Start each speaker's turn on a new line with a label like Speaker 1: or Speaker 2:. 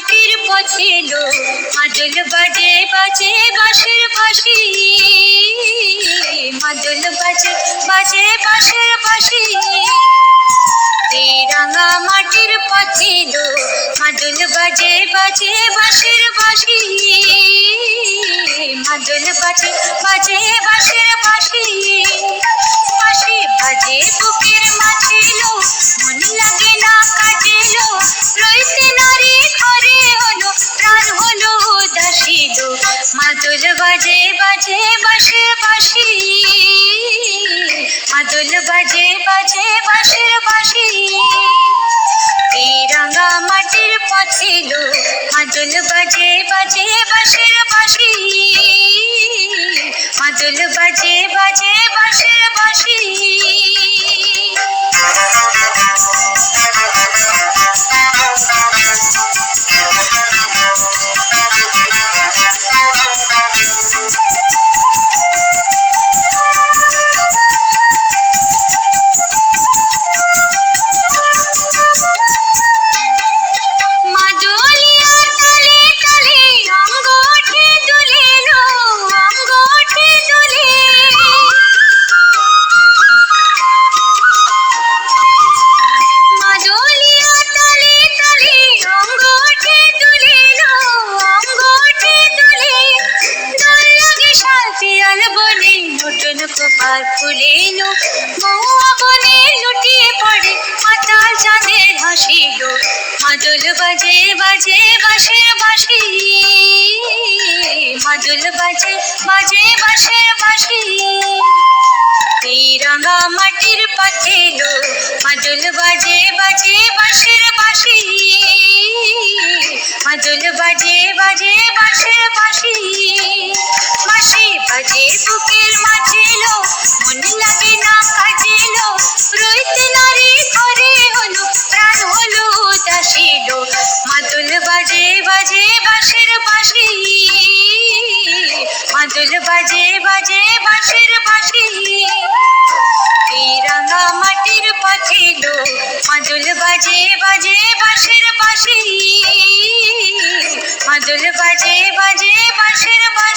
Speaker 1: মাটির পথে এলো মাদল বাজে বাজে বাঁশের বাঁশি মাদল বাজে বাজে বাঁশের বাঁশি রাঙা মাটির পথে এলো মাদল বাজে বাজে বাঁশের বাঁশি মাদল বাজে বাজে বাঁশের মাদল বাজে বাজে বাসে বাসি মাদল বাজে বাজে বাসের বাসি এই রাঙা মাটির পথিল লো মাদল বাজে বাজে, বাঁশের কপাল ফুলে লো মহুয়া বনে লুটিয়ে পড়ে মাতাল চাঁদের হাসিল। মাদল বাজে বাজে বাঁশের বাঁশি মাদল বাজে বাজে বাঁশের বাঁশি এই রাঙা মাটির পথে লো মাদল বাজে বাজে বাঁশের বাজে বাসের বাঁশি। মাদল বাজে বাজে বাসের বাঁশি। রাঙা মাটির পথে লো। বাজে বাজে বাঁশের বাঁশি। মাদল বাজে বাজে বাঁশের বাঁশি।